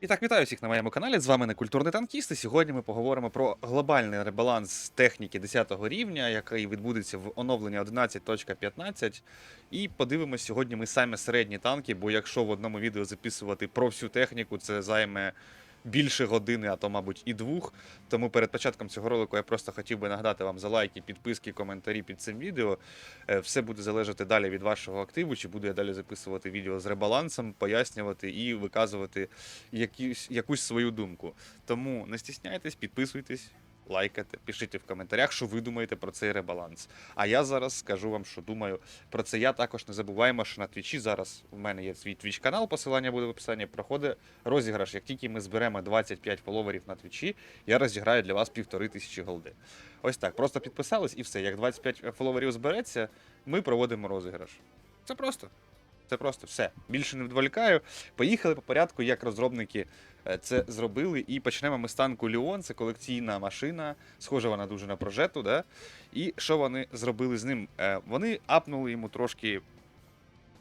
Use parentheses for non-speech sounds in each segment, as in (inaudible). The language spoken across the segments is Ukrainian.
І так, вітаю всіх на моєму каналі. З вами некультурний танкіст. І сьогодні ми поговоримо про глобальний ребаланс техніки 10 рівня, який відбудеться в оновленні 11.15. І подивимось сьогодні ми саме середні танки, бо якщо в одному відео записувати про всю техніку, це займе більше години, а то, мабуть, і двох. Тому перед початком цього ролику я просто хотів би нагадати вам за лайки, підписки, коментарі під цим відео. Е, Все буде залежати далі від вашого активу, чи буду я далі записувати відео з ребалансом, пояснювати і виказувати якісь, якусь свою думку. Тому не стісняйтесь, підписуйтесь, лайкайте, пишіть в коментарях, що ви думаєте про цей ребаланс. А я зараз скажу вам, що думаю про це. Я також не забуваємо, що на твічі зараз в мене є свій твіч канал, посилання буде в описанні. Проходить розіграш. Як тільки ми зберемо 25 фоловерів на твічі, я розіграю для вас півтори тисячі голди. Ось так. Просто підписались і все. Як 25 фоловерів збереться, ми проводимо розіграш. Це просто. Це просто все. Більше не відволікаю. Поїхали по порядку, як розробники е, це зробили. І почнемо ми з танку Ліон. Це колекційна машина. Схожа вона дуже на прожету. Да? І що вони зробили з ним? Е, Вони апнули йому трошки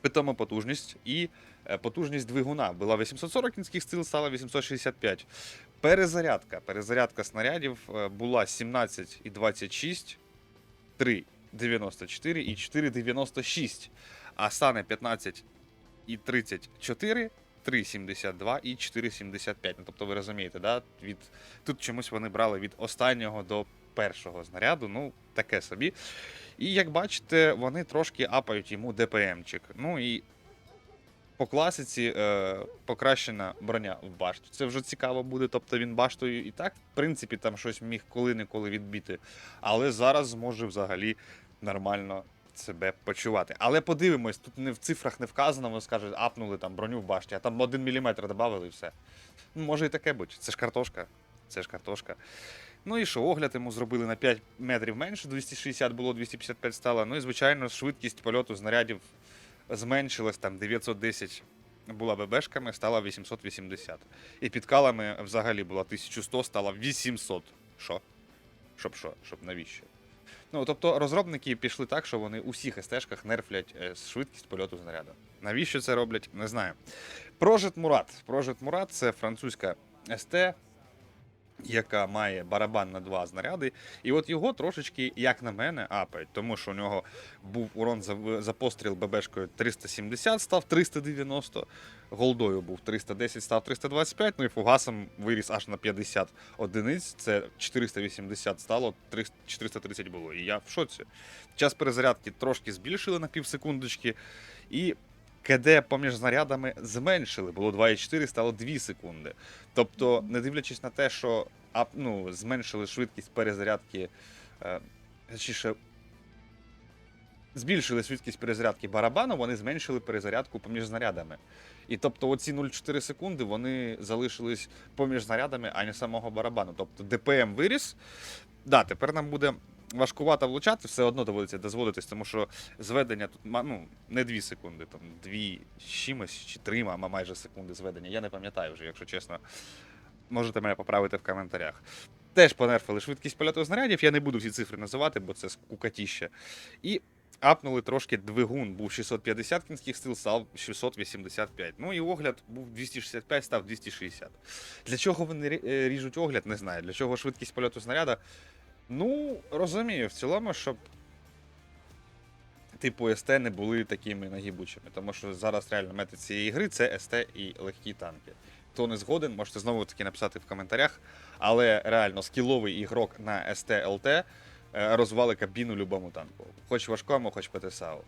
питому потужність і е, потужність двигуна. Була 840 кінських сил, стала 865. Перезарядка. Перезарядка снарядів була 17,26, 3,94 і 4,96. А стане 15 і 34, 3,72 і 4,75. Ну, тобто ви розумієте, да? від... тут чомусь вони брали від останнього до першого знаряду, ну, таке собі. І як бачите, вони трошки апають йому ДПМчик. Ну і по класиці е, покращена броня в башті. Це вже цікаво буде. Тобто він баштою і так, в принципі, там щось міг коли-неколи відбити. Але зараз зможе взагалі нормально себе почувати. Але подивимось, тут не в цифрах не вказано, вони скажуть, апнули там броню в башті, а там 1 мм додали і все. Ну, може і таке бути. Це ж картошка. Це ж картошка. Ну і що, огляд йому зробили на 5 метрів менше, 260 було, 255 стало. Ну і, звичайно, швидкість польоту знарядів зменшилась, там 910 була ББшками, стала 880. І підкалами взагалі була 1100, стала 800. Що? Щоб що? Щоб навіщо? Ну, тобто розробники пішли так, що вони у всіх СТ-шках нерфлять е, швидкість польоту знаряду. Навіщо це роблять, не знаю. Прожит Мурат. Прожит Мурат це французька СТ, яка має барабан на два знаряди. І от його трошечки, як на мене, апають, тому що у нього був урон за, за постріл ББшкою 370, став 390, голдою був 310, став 325, ну і фугасом виріс аж на 50 одиниць. Це 480 стало, 300 430 було. І я в шоці. Час перезарядки трошки збільшили на півсекундочки. І КД поміж знарядами зменшили. Було 2,4, стало 2 секунди. Тобто, не дивлячись на те, що ну, зменшили швидкість перезарядки, е, точніше, збільшили швидкість перезарядки барабану, вони зменшили перезарядку поміж знарядами. І тобто оці 0,4 секунди вони залишились поміж знарядами, а не самого барабану. Тобто ДПМ виріс. Да, тепер нам буде важкувато влучати, все одно доводиться дозволитись, тому що зведення тут ну, не 2 секунди, там 2 з чимось чи 3 ма- майже секунди зведення. Я не пам'ятаю вже, якщо чесно. Можете мене поправити в коментарях. Теж понерфили швидкість польоту знарядів, я не буду всі цифри називати, бо це скукатіще. І апнули трошки двигун, був 650 кінських сил, став 685. Ну і огляд був 265, став 260. Для чого вони е, ріжуть огляд, не знаю. Для чого швидкість польоту знаряда. Ну, розумію, в цілому, щоб типу СТ не були такими нагибучими. Тому що зараз реально мета цієї гри це СТ і легкі танки. Хто не згоден, можете знову таки написати в коментарях. Але реально скіловий ігрок на СТ ЛТ е, розвали кабіну любому танку. Хоч важкому, хоч ПТСАУ.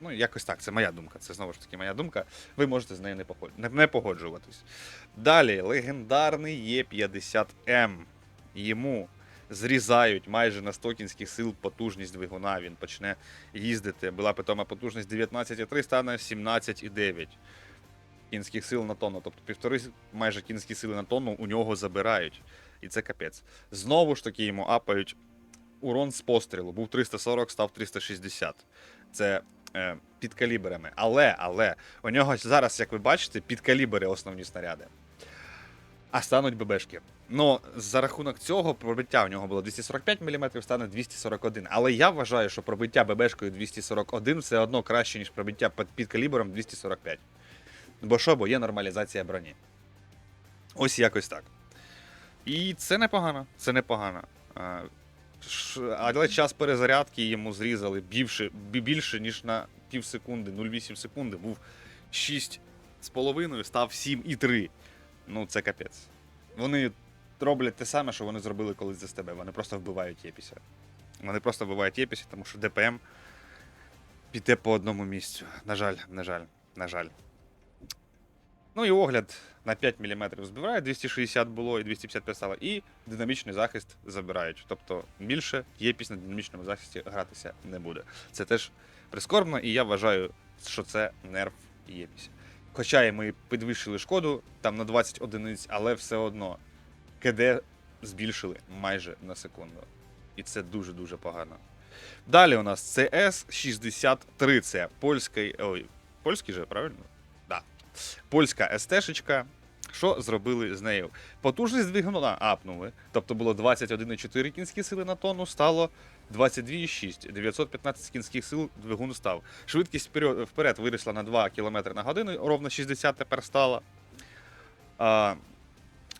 Ну, якось так, це моя думка. Це знову ж таки моя думка. Ви можете з нею не, погоджуватись. Далі, легендарний Є50М. Йому зрізають майже на 100 кінських сил потужність двигуна. Він почне їздити. Була питома потужність 19,3, стане 17,9 кінських сил на тонну. Тобто півтори майже кінські сили на тонну у нього забирають. І це капець. Знову ж таки йому апають урон з пострілу. Був 340, став 360. Це е, під калібрами. Але, але, у нього зараз, як ви бачите, під калібри основні снаряди. А стануть ББшки. Ну, за рахунок цього пробиття у нього було 245 мм, стане 241. Але я вважаю, що пробиття ББшкою 241 все одно краще, ніж пробиття під, калібром 245. Бо що, бо є нормалізація броні. Ось якось так. І це непогано. Це непогано. Але час перезарядки йому зрізали більше, більше ніж на пів секунди, 0,8 секунди. Був 6,5, став 7,3. Ну, це капець. Вони роблять те саме, що вони зробили колись за тебе. Вони просто вбивають Єпіся. Вони просто вбивають Єпіся, тому що ДПМ піде по одному місцю. На жаль, на жаль, на жаль. Ну і огляд на 5 мм збиває, 260 було і 255 стало, і динамічний захист забирають. Тобто більше єпісь на динамічному захисті гратися не буде. Це теж прискорбно, і я вважаю, що це нерв єпісь. Хоча і ми підвищили шкоду там на 20 одиниць, але все одно КД збільшили майже на секунду. І це дуже-дуже погано. Далі у нас CS63, це польський. Ой, польський же, правильно? Да. Польська СТ-шечка. Що зробили з нею? Потужність двигуна апнули. Тобто було 21,4 кінські сили на тонну, стало 22,6. 915 кінських сил двигун став. Швидкість вперед, виросла на 2 км на годину, ровно 60 тепер стало. А,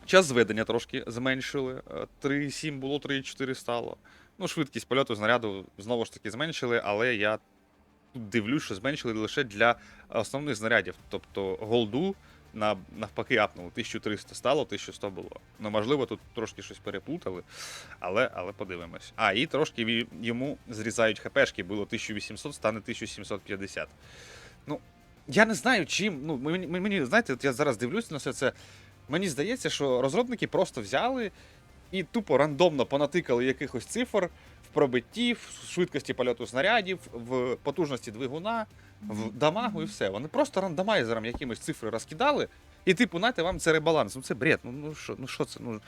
час зведення трошки зменшили. Е, 3,7 було, 3,4 стало. Ну, швидкість польоту знаряду знову ж таки зменшили, але я тут дивлюсь, що зменшили лише для основних знарядів. Тобто голду на, навпаки апнули. 1300 стало, 1100 було. Ну, можливо, тут трошки щось переплутали, але, але подивимось. А, і трошки йому зрізають хпшки, було 1800, стане 1750. Ну, я не знаю, чим. Ну, мені, знаєте, от я зараз дивлюся на все це. Мені здається, що розробники просто взяли і тупо рандомно понатикали якихось цифр пробитті, в швидкості польоту снарядів, в потужності двигуна, в дамагу і все. Вони просто рандомайзером якимось цифри розкидали, і типу, знаєте, вам це ребаланс. Ну це бред. Ну, ну що, ну що це? Ну,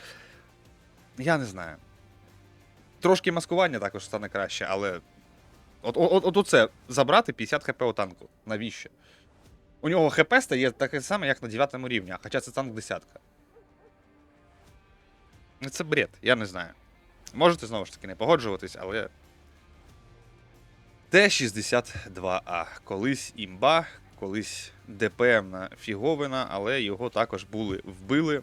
я не знаю. Трошки маскування також стане краще, але. От, от, от оце забрати 50 хп у танку. Навіщо? У нього хп стає таке саме, як на 9 рівні, хоча це танк десятка. Ну, Це бред, я не знаю. Можете знову ж таки не погоджуватись, але. Т-62А. Колись імба, колись ДПМна фіговина, але його також були вбили.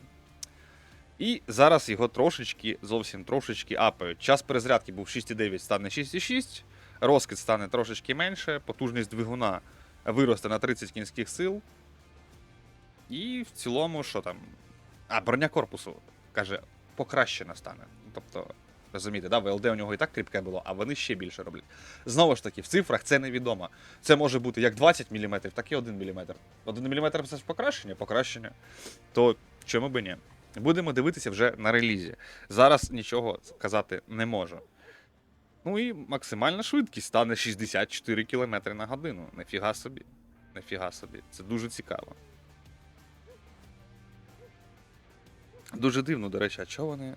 І зараз його трошечки, зовсім трошечки апають. Час перезарядки був 6,9, стане 6,6. Розкид стане трошечки менше, потужність двигуна виросте на 30 кінських сил. І в цілому, що там? А, броня корпусу, каже, покращена стане. Тобто, розумієте, да, ВЛД у нього і так кріпке було, а вони ще більше роблять. Знову ж таки, в цифрах це невідомо. Це може бути як 20 мм, так і 1 мм. 1 мм це ж покращення, покращення. То чому би ні? Будемо дивитися вже на релізі. Зараз нічого казати не можу. Ну і максимальна швидкість стане 64 км на годину. Нафіга собі. Нафіга собі. Це дуже цікаво. Дуже дивно, до речі, а чого вони.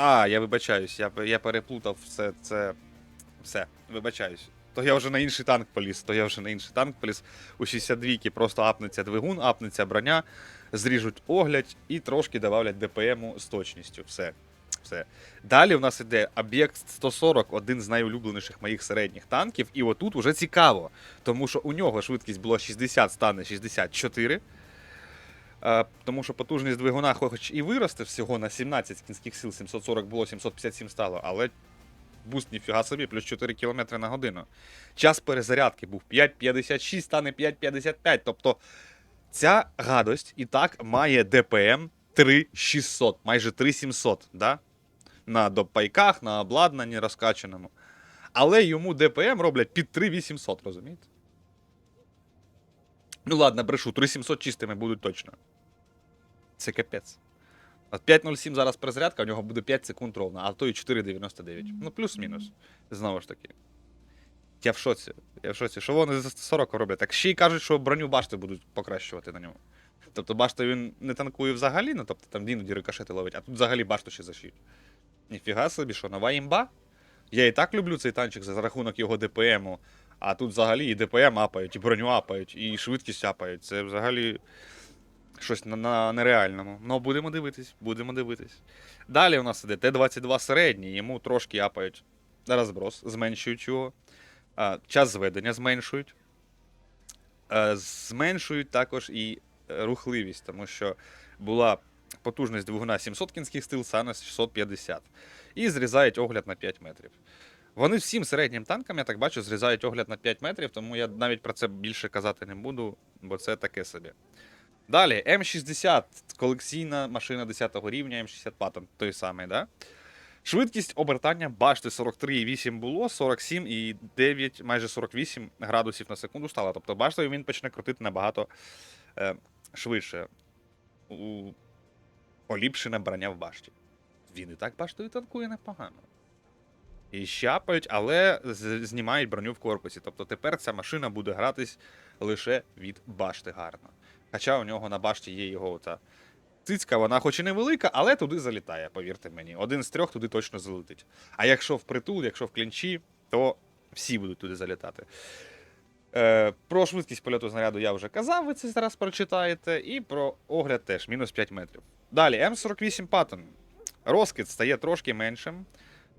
А, я вибачаюсь, я, я переплутав все це. Все, вибачаюсь. То я вже на інший танк поліз, то я вже на інший танк поліз. У 62-ки просто апнеться двигун, апнеться броня, зріжуть огляд і трошки добавлять ДПМу з точністю. Все. Все. Далі у нас іде об'єкт 140, один з найулюбленіших моїх середніх танків. І отут уже цікаво, тому що у нього швидкість була 60, стане 64. Тому що потужність двигуна, хоч і виросте всього на 17 кінських сил, 740 було, 757 стало, але буст ніфіга собі, плюс 4 км на годину. Час перезарядки був 5,56, стане 5,55. Тобто ця гадость і так має ДПМ 3600, майже 3700, да? на допайках, на обладнанні розкачаному. Але йому ДПМ роблять під 3800, розумієте? Ну ладно, брешу, 3700 чистими будуть точно. Це капець. От 5.07 зараз перезарядка, у нього буде 5 секунд ровно, а то і 4.99. Ну, плюс-мінус. Знову ж таки. Я в шоці. Я в шоці. Що вони за 140 роблять? Так ще й кажуть, що броню башти будуть покращувати на ньому. Тобто башту він не танкує взагалі, ну тобто там іноді рикошети ловить, а тут взагалі башту ще зашиють. Ніфіга собі, що нова імба? Я і так люблю цей танчик за рахунок його ДПМу, а тут взагалі і ДПМ апають, і броню апають, і швидкість апають. Це взагалі щось на, на нереальному. Ну, будемо дивитись, будемо дивитись. Далі у нас іде Т-22 середній, йому трошки апають розброс, зменшують його. Час зведення зменшують. Е, Зменшують також і рухливість, тому що була потужність двигуна 700 кінських сил, стане 650. І зрізають огляд на 5 метрів. Вони всім середнім танкам, я так бачу, зрізають огляд на 5 метрів, тому я навіть про це більше казати не буду, бо це таке собі. Далі, М60, колекційна машина 10 рівня, М60 Patton, той самий, да? Швидкість обертання башти 43,8 було, 47,9, майже 48 градусів на секунду стало. Тобто баштою він почне крутити набагато е, швидше. У... Поліпшене броня в башті. Він і так баштою танкує непогано. І щапають, але знімають броню в корпусі. Тобто тепер ця машина буде гратись лише від башти гарно. Хоча у нього на башті є його ота цицька, вона хоч і невелика, але туди залітає, повірте мені. Один з трьох туди точно залетить. А якщо впритул, якщо в клінчі, то всі будуть туди залітати. Е, про швидкість польоту знаряду я вже казав, ви це зараз прочитаєте. І про огляд теж, мінус 5 метрів. Далі, М48 Patton. Розкид стає трошки меншим.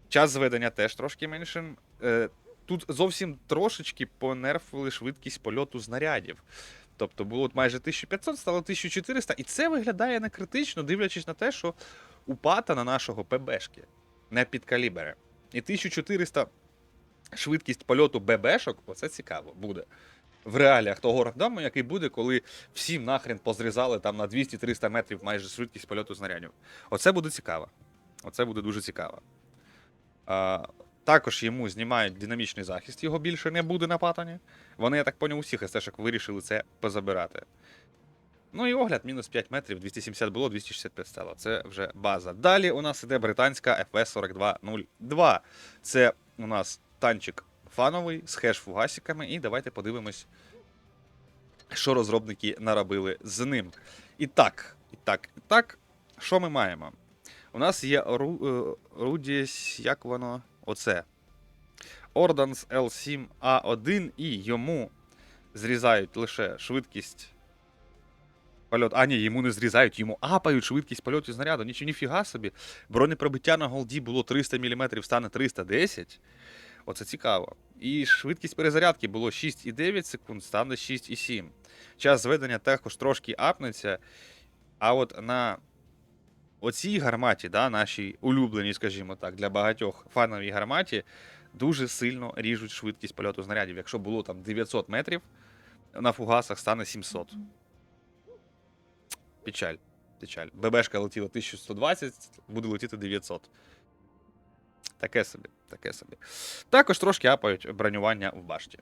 Час зведення теж трошки меншим. Е, тут зовсім трошечки понерфили швидкість польоту знарядів. Тобто було майже 1500, стало 1400, і це виглядає не критично, дивлячись на те, що у Патана нашого ПБшки не під калібри. І 1400 швидкість польоту ББшок, оце цікаво буде. В реаліях того рандому, який буде, коли всім нахрен позрізали там на 200-300 метрів майже швидкість польоту снарядів. Оце буде цікаво. Оце буде дуже цікаво. Також йому знімають динамічний захист, його більше не буде на патоні. Вони, я так поняв, усіх СТшок вирішили це позабирати. Ну і огляд, мінус 5 метрів, 270 було, 265 стало. Це вже база. Далі у нас іде британська FS4202. Це у нас танчик фановий з хеш-фугасиками. І давайте подивимось, що розробники наробили з ним. І так, і так, і так, що ми маємо? У нас є Ру, е, як воно? Оце. Ordance L7A1, і йому зрізають лише швидкість польоту. А, ні, йому не зрізають, йому апають швидкість польоту знаряду. Нічого, ніфіга собі. Бронепробиття на голді було 300 мм, стане 310. Оце цікаво. І швидкість перезарядки було 6,9 секунд, стане 6,7. Час зведення також трошки апнеться. А от на оцій гарматі, да, нашій улюбленій, скажімо так, для багатьох фановій гарматі, дуже сильно ріжуть швидкість польоту знарядів. Якщо було там 900 метрів, на фугасах стане 700. Печаль. Печаль. ББшка летіла 1120, буде летіти 900. Таке собі, таке собі. Також трошки апають бронювання в башті.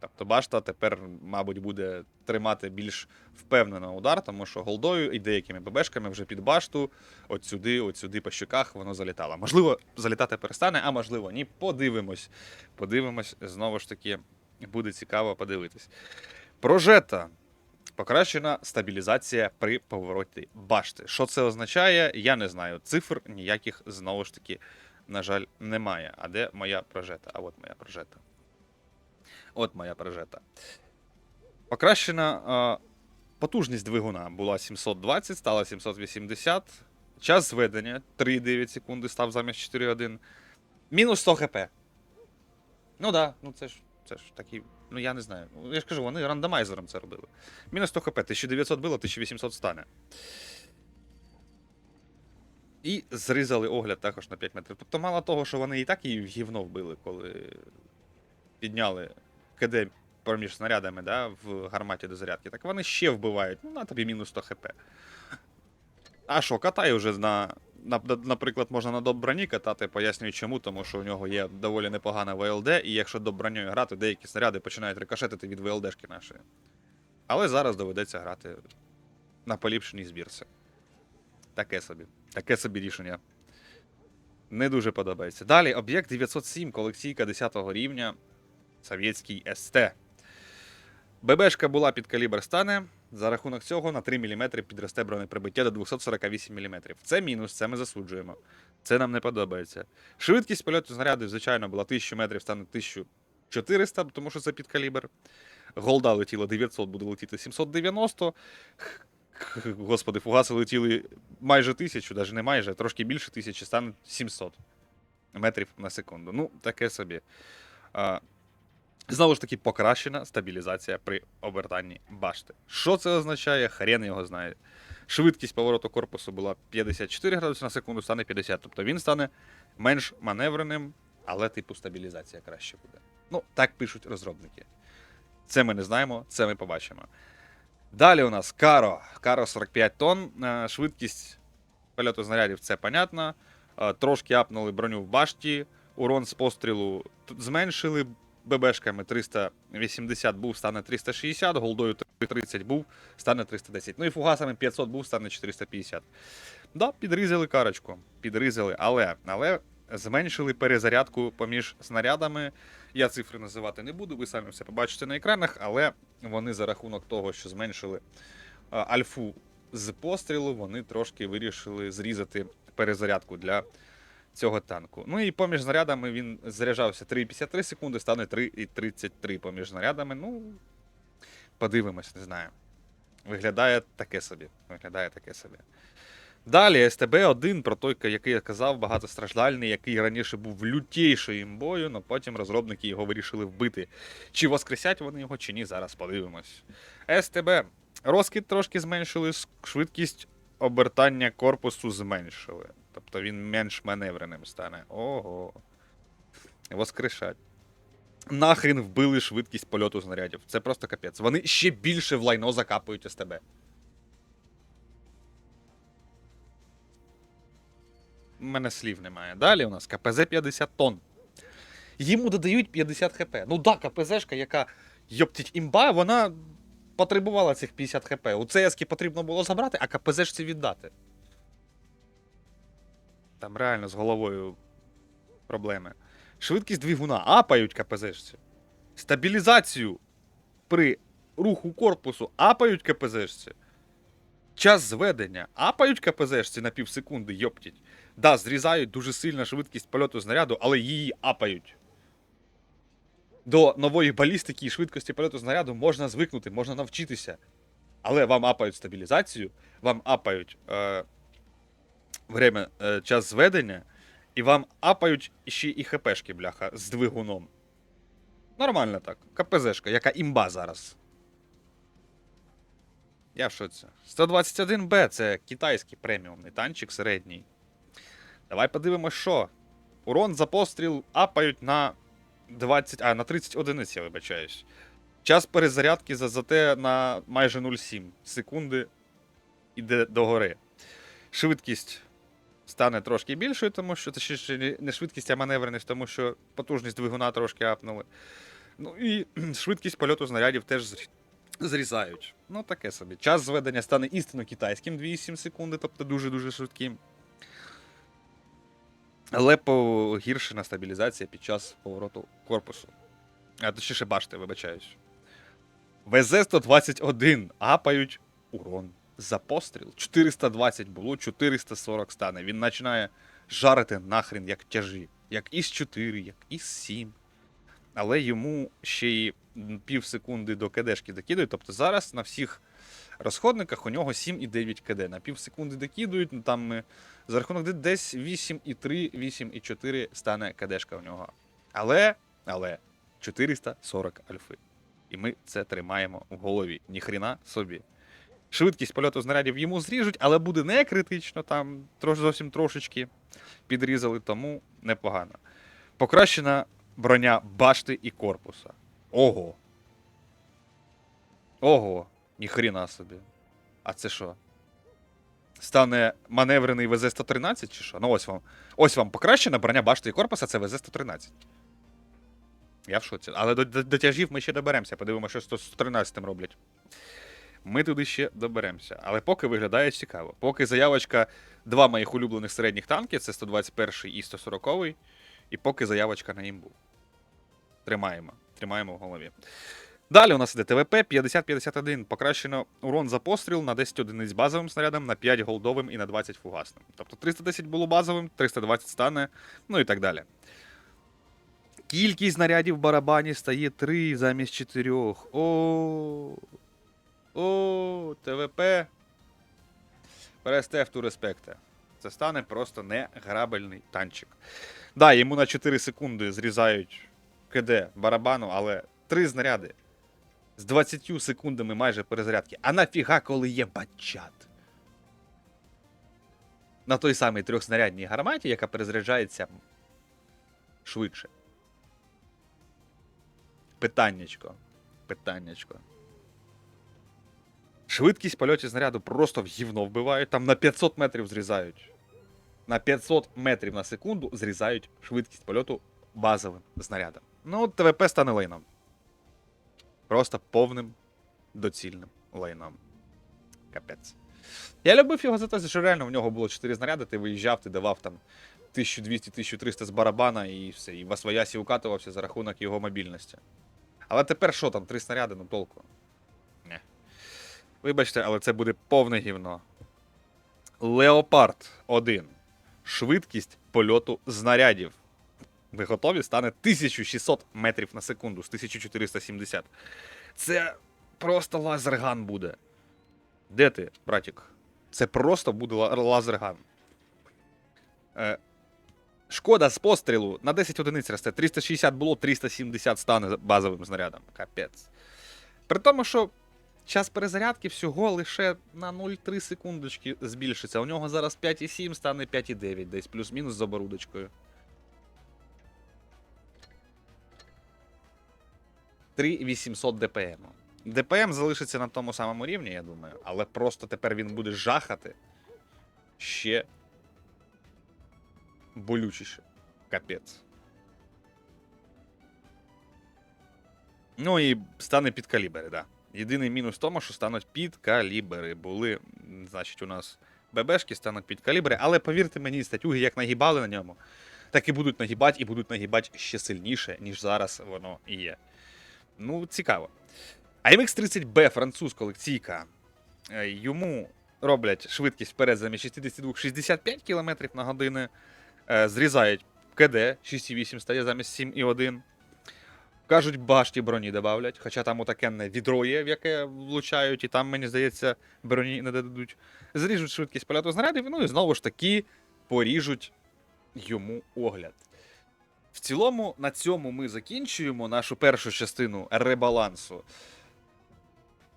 Тобто башта тепер, мабуть, буде тримати більш впевнено удар, тому що голдою і деякими ББшками вже під башту, от сюди, от сюди по щоках воно залітало. Можливо, залітати перестане, а можливо, ні. Подивимось. Подивимось, знову ж таки, буде цікаво подивитись. Прожета. Покращена стабілізація при повороті башти. Що це означає, я не знаю. Цифр ніяких знову ж таки, на жаль, немає. А де моя прожета? А от моя прожета. От моя прожета. Покращена а, потужність двигуна була 720, стала 780. Час зведення 3,9 секунди став замість 4,1. Мінус 100 хп. Ну да, ну це ж це ж такі. Ну я не знаю. Ну, Я ж кажу, вони рандомайзером це робили. Мінус 100 хп, 1900 було, 1800 стане. І зрізали огляд також на 5 метрів. Тобто, мало того, що вони і так її в гівно вбили, коли підняли КД проміж снарядами да, в гарматі до зарядки, так вони ще вбивають. Ну, на тобі мінус 100 хп. А що, катай вже на. на- на- Наприклад, можна на доброні катати, пояснюю чому, тому що у нього є доволі непогана ВЛД, і якщо доброньою грати, деякі снаряди починають рикошетити від ВЛДшки нашої. Але зараз доведеться грати на поліпшеній збірці. Таке собі. Таке собі рішення. Не дуже подобається. Далі, об'єкт 907, колекційка 10 рівня. Совєтський СТ. ББшка була під калібр стане. За рахунок цього на 3 мм підросте бронеприбиття до 248 мм. Це мінус, це ми засуджуємо. Це нам не подобається. Швидкість польоту знарядів, звичайно, була 1000 метрів, стане 1400, тому що це під калібр. Голда летіла 900, буде летіти 790. Х- х- Господи, фугаси летіли майже 1000, навіть не майже, трошки більше 1000, стане 700 метрів на секунду. Ну, таке собі. Знову ж таки, покращена стабілізація при обертанні башти. Що це означає? Хрен його знає. Швидкість повороту корпусу була 54 градуси на секунду, стане 50. Тобто він стане менш маневреним, але типу стабілізація краще буде. Ну, так пишуть розробники. Це ми не знаємо, це ми побачимо. Далі у нас Каро. Каро 45 тонн. Е, Швидкість польоту знарядів це понятно. Е, Трошки апнули броню в башті. Урон з пострілу зменшили ББшками 380 був, стане 360, голдою 330 був, стане 310. Ну і фугасами 500 був, стане 450. Да, підрізали карочку. Підрізали, але, але зменшили перезарядку поміж снарядами. Я цифри називати не буду, ви самі все побачите на екранах, але вони за рахунок того, що зменшили альфу з пострілу, вони трошки вирішили зрізати перезарядку для цього танку. Ну і поміж снарядами він заряджався 3,53 секунди, стане 3,33 поміж снарядами. Ну, подивимось, не знаю. Виглядає таке собі. Виглядає таке собі. Далі СТБ-1, про той, який я казав, багатостраждальний, який раніше був лютейшою імбою, але потім розробники його вирішили вбити. Чи воскресять вони його, чи ні, зараз подивимось. СТБ. Розкид трошки зменшили, швидкість обертання корпусу зменшили. Тобто він менш маневреним стане. Ого. Воскрешать. Нахрін вбили швидкість польоту снарядів. Це просто капець. Вони ще більше в лайно закапують СТБ. У мене слів немає. Далі у нас КПЗ 50 тонн. Йому додають 50 хп. Ну да, КПЗшка, яка йоптить імба, вона потребувала цих 50 хп. У ЦСки потрібно було забрати, а КПЗшці віддати. Там реально з головою проблеми. Швидкість двигуна апають КПЗшці. Стабілізацію при руху корпусу апають КПЗшці. Час зведення апають КПЗшці на півсекунди, йоптіть. Да, зрізають дуже сильно швидкість польоту знаряду, але її апають. До нової балістики і швидкості польоту знаряду можна звикнути, можна навчитися. Але вам апають стабілізацію, вам апають е, время, е, час зведення, і вам апають ще і ХПшки, бляха, з двигуном. Нормально так. КПЗшка, яка імба зараз. Я в шоці. 121Б це китайський преміумний танчик середній. Давай подивимось, що. Урон за постріл апають на 20. А, на 30 одиниць, я вибачаюсь. Час перезарядки за ЗТ на майже 0,7 секунди іде догори. Швидкість стане трошки більшою, тому що це ще- не- швидкість, а маневреність, тому що потужність двигуна трошки апнули. Ну і (clears throat) швидкість польоту знарядів теж зрізають. Ну, таке собі. Час зведення стане істинно китайським 2,7 секунди, тобто дуже-дуже швидким. Але погіршена стабілізація під час повороту корпусу. А точніше башти, вибачаюсь. ВЗ-121 апають урон за постріл. 420 було, 440 стане. Він починає жарити нахрен як тяжі. Як із 4, як із 7. Але йому ще й пів секунди до КДшки докидують. Тобто зараз на всіх розходниках у нього 7,9 КД. На пів секунди докидують, ну там е, за рахунок десь 8,3, 8,4 стане КДшка у нього. Але, але 440 альфи. І ми це тримаємо в голові. Ніхрена собі. Швидкість польоту знарядів йому зріжуть, але буде не критично, там трош, зовсім трошечки підрізали, тому непогано. Покращена броня башти і корпуса. Ого. Ого, ніхрена собі. А це що? Стане маневрений ВЗ-113 чи що? Ну ось вам. Ось вам покращена броня башти і корпуса, це ВЗ-113. Я в шоці. Але до, до, до тяжів ми ще доберемося. Подивимося, що з 113 роблять. Ми туди ще доберемося. Але поки виглядає цікаво. Поки заявочка два моїх улюблених середніх танки це 121 і 140. І поки заявочка на імбу. Тримаємо. Тримаємо в голові. Далі у нас іде ТВП 50-51. Покращено урон за постріл на 10 одиниць базовим снарядом, на 5 голдовим і на 20 фугасним. Тобто 310 було базовим, 320 стане, ну і так далі. Кількість снарядів в барабані стає 3 замість 4. О. О, ТВП. Перестав ту респекта. Це стане просто неграбельний танчик. Да, йому на 4 секунди зрізають КД барабану, але три знаряди з 20 секундами майже перезарядки. А нафіга, коли є батчат? На той самій трьохснарядній гарматі, яка перезаряджається швидше. Питаннячко. Питаннячко. Швидкість польотів снаряду просто в гівно вбивають, там на 500 метрів зрізають. На 500 метрів на секунду зрізають швидкість польоту базовим снарядом. Ну, ТВП стане лейном. Просто повним доцільним лейном. Капець. Я любив його за те, що реально в нього було 4 снаряди, ти виїжджав, ти давав там 1200-1300 з барабана і все. І в Освоясі укатувався за рахунок його мобільності. Але тепер що там, три снаряди, ну толку. Вибачте, але це буде повне гівно. Леопард 1. Швидкість польоту знарядів. Ви готові? Стане 1600 метрів на секунду з 1470. Це просто лазерган буде. Де ти, братік? Це просто буде лазерган. Е, шкода з пострілу на 10 одиниць росте. 360 було, 370 стане базовим знарядом. Капець. При тому, що час перезарядки всього лише на 0,3 секундочки збільшиться. У нього зараз 5,7 стане 5,9 десь, плюс-мінус з оборудочкою. 3800 ДПМ. ДПМ залишиться на тому самому рівні, я думаю, але просто тепер він буде жахати ще болючіше. Капець. Ну і стане під калібри, да. Єдиний мінус в тому, що стануть під калібри. Були, значить, у нас ББшки стануть під калібри, але повірте мені, статюги як нагибали на ньому, так і будуть нагибати, і будуть нагибати ще сильніше, ніж зараз воно і є. Ну, цікаво. AMX-30B, француз колекційка. Е, Йому роблять швидкість вперед замість 62-65 км на годину. Е, Зрізають КД 6,8 стає замість 7,1. Кажуть, башті броні додавлять, хоча там отакенне відро є, в яке влучають, і там, мені здається, броні не додадуть. Зріжуть швидкість польоту знарядів, ну і знову ж таки поріжуть йому огляд. В цілому, на цьому ми закінчуємо нашу першу частину ребалансу.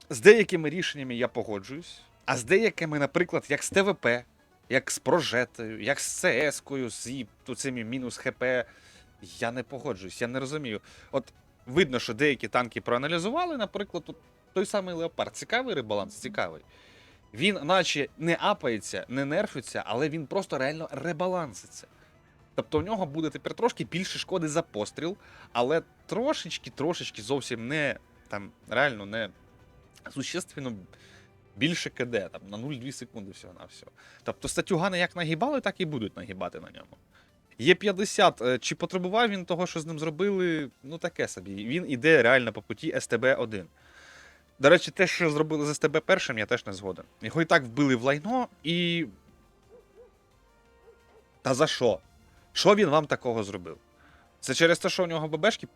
З деякими рішеннями я погоджуюсь, а з деякими, наприклад, як з ТВП, як з Прожетою, як з ЦС-кою, з цими мінус ХП, я не погоджуюсь, я не розумію. От видно, що деякі танки проаналізували, наприклад, той самий Леопард. Цікавий ребаланс, цікавий. Він, наче, не апається, не нерфиться, але він просто реально ребаланситься. Тобто в нього буде тепер трошки більше шкоди за постріл, але трошечки, трошечки зовсім не там реально не существенно більше КД, там на 0,2 секунди всього на всього. Тобто статюгани як нагибали, так і будуть нагибати на ньому. Є 50. е, Чи потребував він того, що з ним зробили? Ну таке собі. Він іде реально по путі СТБ-1. До речі, те, що зробили з СТБ першим, я теж не згоден. Його і так вбили в лайно і. Та за що? Що він вам такого зробив? Це через те, що у нього ББшки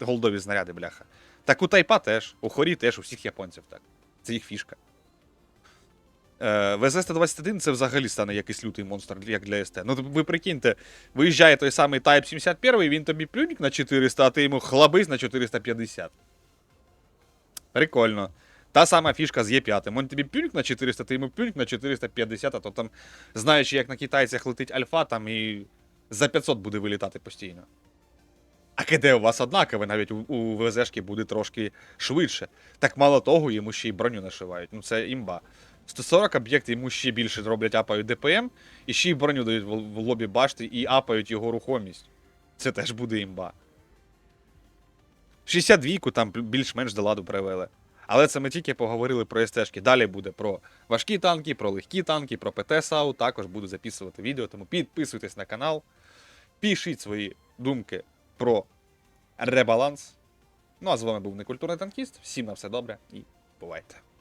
голдові знаряди, бляха. Так у Тайпа теж, у Хорі теж, у всіх японців так. Це їх фішка. Е, ВЗ-121 це взагалі стане якийсь лютий монстр, як для СТ. Ну, ви прикиньте, виїжджає той самий Type 71, він тобі плюнік на 400, а ти йому хлабись на 450. Прикольно. Та сама фішка з Є5. Він тобі плюнік на 400, ти йому плюнік на 450, а то там, знаючи, як на китайцях летить альфа, там і за 500 буде вилітати постійно. А КД у вас однакове, навіть у, у ВЗшки буде трошки швидше. Так мало того, йому ще й броню нашивають. Ну це імба. 140 об'єкти йому ще більше роблять апають ДПМ, і ще й броню дають в, лобі башти і апають його рухомість. Це теж буде імба. 62-ку там більш-менш до ладу привели. Але це ми тільки поговорили про СТшки. Далі буде про важкі танки, про легкі танки, про ПТ САУ. Також буду записувати відео, тому підписуйтесь на канал, пишіть свої думки про ребаланс. Ну а з вами був некультурний танкіст. Всім на все добре і бувайте.